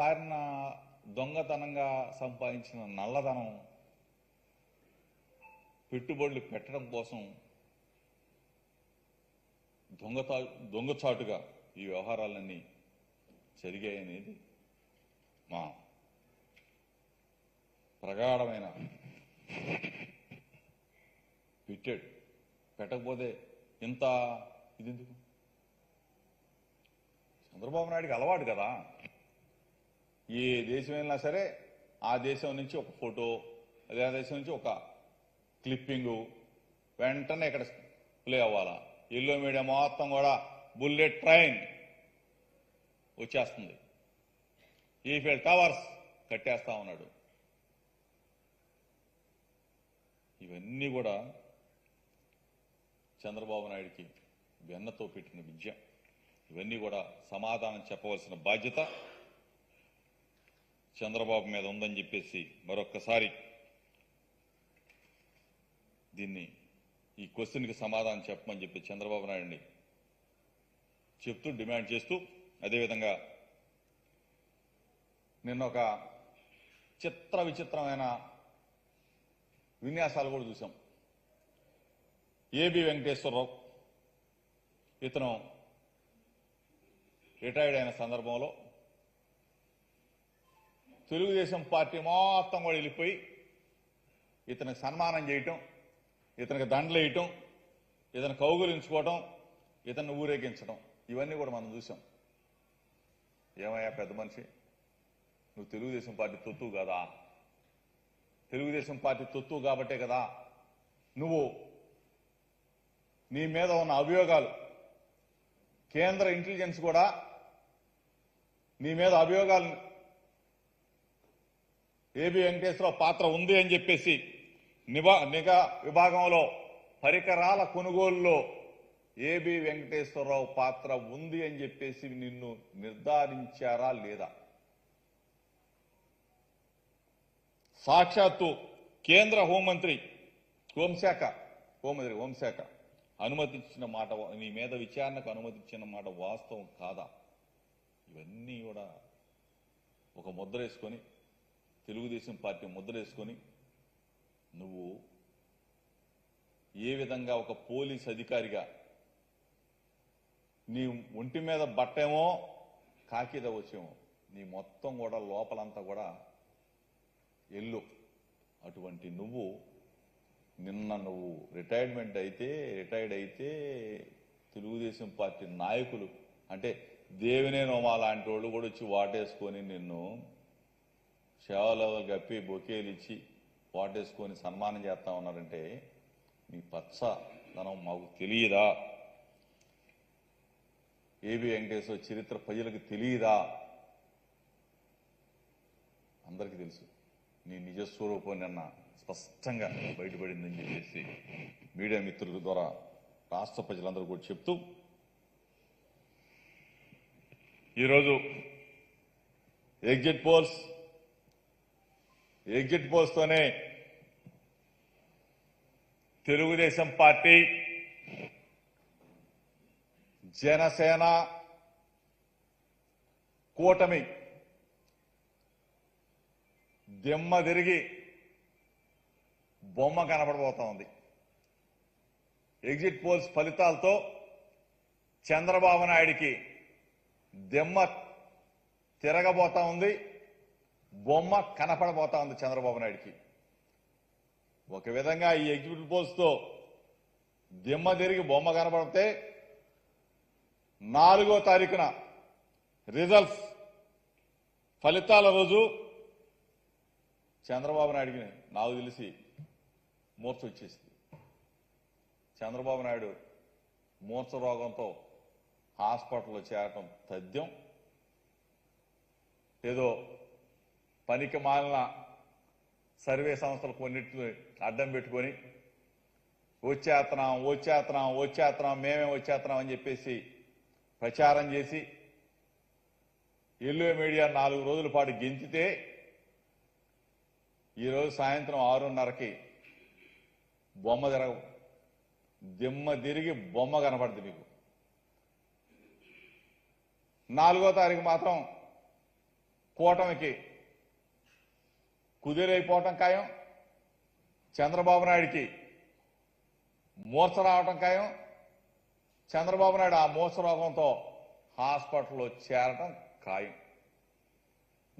ఆయన దొంగతనంగా సంపాదించిన నల్లధనం పెట్టుబడులు పెట్టడం కోసం దొంగతా దొంగచాటుగా ఈ వ్యవహారాలన్నీ జరిగాయనేది మా ప్రగాఢమైన పెట్టాడు. పెట్టకపోతే ఇంత ఇది ఎందుకు చంద్రబాబు నాయుడికి అలవాటు కదా. ఏ దేశం వెళ్ళినా సరే ఆ దేశం నుంచి ఒక ఫోటో అదే ఆ దేశం నుంచి ఒక క్లిప్పింగు వెంటనే ఇక్కడ ప్లే అవ్వాలా? ఎల్లో మీడియా మొత్తం కూడా బుల్లెట్ ట్రైన్ వచ్చేస్తుంది. ఈఫెల్ టవర్స్ కట్టేస్తా ఉన్నాడు. ఇవన్నీ కూడా చంద్రబాబు నాయుడికి వెన్నతో పెట్టిన విద్య. ఇవన్నీ కూడా సమాధానం చెప్పవలసిన బాధ్యత. చంద్రబాబు మీద ఉందని చెప్పేసి మరొక్కసారి దీన్ని ఈ క్వశ్చన్కి సమాధానం చెప్పమని చెప్పి చంద్రబాబు నాయుడిని చెప్తూ డిమాండ్ చేస్తూ అదేవిధంగా నిన్న ఒక చిత్ర విచిత్రమైన విన్యాసాలు కూడా చూసాం ఏబి వెంకటేశ్వరరావు ఇతను రిటైర్డ్ అయిన సందర్భంలో తెలుగుదేశం పార్టీ మొత్తం కూడా వెళ్ళిపోయి ఇతనికి సన్మానం చేయటం ఇతనికి దండలు వేయటం ఇతను కౌగులించుకోవటం ఇతన్ని ఊరేగించడం ఇవన్నీ కూడా మనం చూసాం ఏమయ్యా పెద్ద మనిషి? నువ్వు తెలుగుదేశం పార్టీ తొత్తు కదా? తెలుగుదేశం పార్టీ తొత్తు కాబట్టే కదా? నువ్వు నీ మీద ఉన్న అభియోగాలు కేంద్ర ఇంటెలిజెన్స్ కూడా నీ మీద అభియోగాలు ఏబి వెంకటేశ్వరరావు పాత్ర ఉంది అని చెప్పేసి నివా నిఘా విభాగంలో పరికరాల కొనుగోలులో ఏబి వెంకటేశ్వరరావు పాత్ర ఉంది అని చెప్పేసి నిన్ను నిర్ధారించారా లేదా? సాక్షాత్తు కేంద్ర హోంమంత్రి హోంశాఖ హోంమంత్రి హోంశాఖ అనుమతించిన మాట నీ మీద విచారణకు అనుమతించిన మాట వాస్తవం కాదా? ఇవన్నీ కూడా ఒక ముద్ర వేసుకొని తెలుగుదేశం పార్టీ ముద్రేసుకొని నువ్వు ఏ విధంగా ఒక పోలీస్ అధికారిగా నీ ఒంటి మీద బట్టేమో కాకిద వచ్చేమో నీ మొత్తం కూడా లోపలంతా కూడా ఎల్లు. అటువంటి నువ్వు నిన్న నువ్వు రిటైర్మెంట్ అయితే రిటైర్డ్ అయితే తెలుగుదేశం పార్టీ నాయకులు అంటే దేవినేనోమా లాంటి వాళ్ళు కూడా వచ్చి వాటేసుకొని నిన్ను సేవలెవలు కప్పి బొకేలు ఇచ్చి వాటేసుకొని సన్మానం చేస్తా ఉన్నారంటే నీ పచ్చదనం మాకు తెలియదా? ఏబి వెంకటేశ్వర చరిత్ర ప్రజలకు తెలియదా? అందరికీ తెలుసు. నీ నిజస్వరూపం నిన్న స్పష్టంగా బయటపడిందని చెప్పేసి మీడియా మిత్రుల ద్వారా రాష్ట్ర ప్రజలందరూ కూడా చెప్తూ ఈరోజు ఎగ్జిట్ పోల్స్ ఎగ్జిట్ పోల్స్ తోనే తెలుగుదేశం పార్టీ జనసేన కూటమి దిమ్మ తిరిగి బొమ్మ కనబడబోతా ఉంది. ఎగ్జిట్ పోల్స్ ఫలితాలతో చంద్రబాబు నాయుడికి దిమ్మ తిరగబోతా ఉంది. బొమ్మ కనపడబోతా ఉంది చంద్రబాబు నాయుడికి. ఒక విధంగా ఈ ఎగ్జిక్యూటివ్ పోస్ట్తో దిమ్మ తిరిగి బొమ్మ కనపడితే నాలుగో తారీఖున రిజల్ట్స్ ఫలితాల రోజు చంద్రబాబు నాయుడికి నాకు తెలిసి మూర్చ వచ్చేసింది. చంద్రబాబు నాయుడు మూర్చ రోగంతో హాస్పిటల్లో చేరటం తథ్యం. ఏదో పనికి మాలిన సర్వే సంస్థలు కొన్నిటిని అడ్డం పెట్టుకొని వచ్చేస్తున్నాం వచ్చేస్తున్నాం వచ్చేస్తున్నాం మేమే వచ్చేస్తున్నాం అని చెప్పేసి ప్రచారం చేసి ఎల్లో మీడియా నాలుగు రోజుల పాటు గెంతితే ఈరోజు సాయంత్రం ఆరున్నరకి బొమ్మ తిరగ దిమ్మ తిరిగి బొమ్మ కనపడుతుంది మీకు. నాలుగో తారీఖు మాత్రం కూటమికి కుదిరైపోవటం ఖాయం. చంద్రబాబు నాయుడికి మూర్చ రావటం ఖాయం. చంద్రబాబు నాయుడు ఆ మూర్చ రోగంతో హాస్పిటల్లో చేరటం ఖాయం.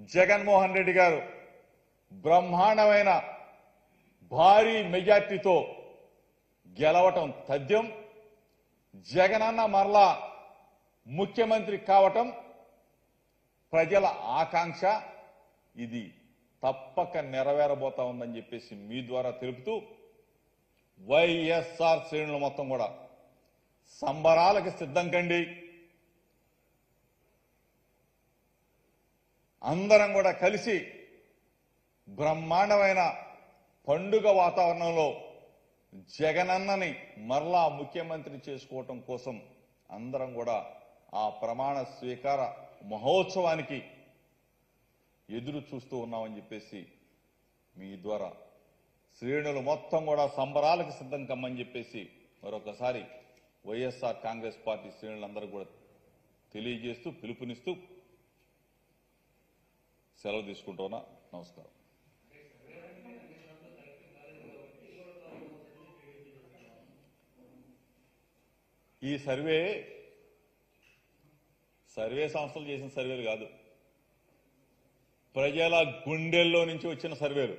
జగన్మోహన్ రెడ్డి గారు బ్రహ్మాండమైన భారీ మెజార్టీతో గెలవటం తథ్యం. జగనన్న మరలా ముఖ్యమంత్రి కావటం ప్రజల ఆకాంక్ష. ఇది తప్పక నెరవేరబోతా ఉందని చెప్పేసి మీ ద్వారా తెలుపుతూ వైఎస్ఆర్ శ్రేణులు మొత్తం కూడా సంబరాలకు సిద్ధం కండి. అందరం కూడా కలిసి బ్రహ్మాండమైన పండుగ వాతావరణంలో జగనన్నని మరలా ముఖ్యమంత్రి చేసుకోవటం కోసం అందరం కూడా ఆ ప్రమాణ స్వీకార మహోత్సవానికి ఎదురు చూస్తూ ఉన్నామని చెప్పేసి మీ ద్వారా శ్రేణులు మొత్తం కూడా సంబరాలకు సిద్ధం కమ్మని చెప్పేసి మరొకసారి వైఎస్ఆర్ కాంగ్రెస్ పార్టీ శ్రేణులందరూ కూడా తెలియజేస్తూ పిలుపునిస్తూ సెలవు తీసుకుంటున్నా. నమస్కారం. ఈ సర్వే సర్వే సంస్థలు చేసిన సర్వేలు కాదు. ప్రజల గుండెల్లో నుంచి వచ్చిన సర్వేలు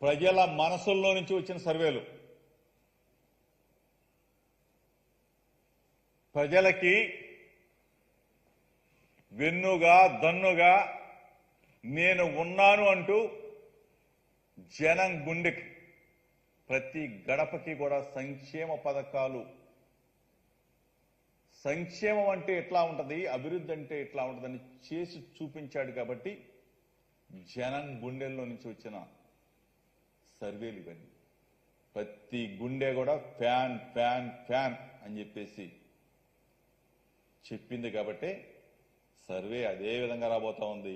ప్రజల మనసుల్లో నుంచి వచ్చిన సర్వేలు. ప్రజలకి వెన్నుగా దన్నుగా నేను ఉన్నాను అంటూ జనం గుండెకి ప్రతి గడపకి కూడా సంక్షేమ పథకాలు సంక్షేమం అంటే ఎట్లా ఉంటుంది? అభివృద్ధి అంటే ఎట్లా ఉంటుందని చేసి చూపించాడు కాబట్టి జనం గుండెల్లో నుంచి వచ్చిన సర్వేలు ఇవన్నీ. ప్రతి గుండె కూడా ఫ్యాన్ ఫ్యాన్ ఫ్యాన్ అని చెప్పేసి చెప్పింది కాబట్టి సర్వే అదే విధంగా రాబోతా ఉంది.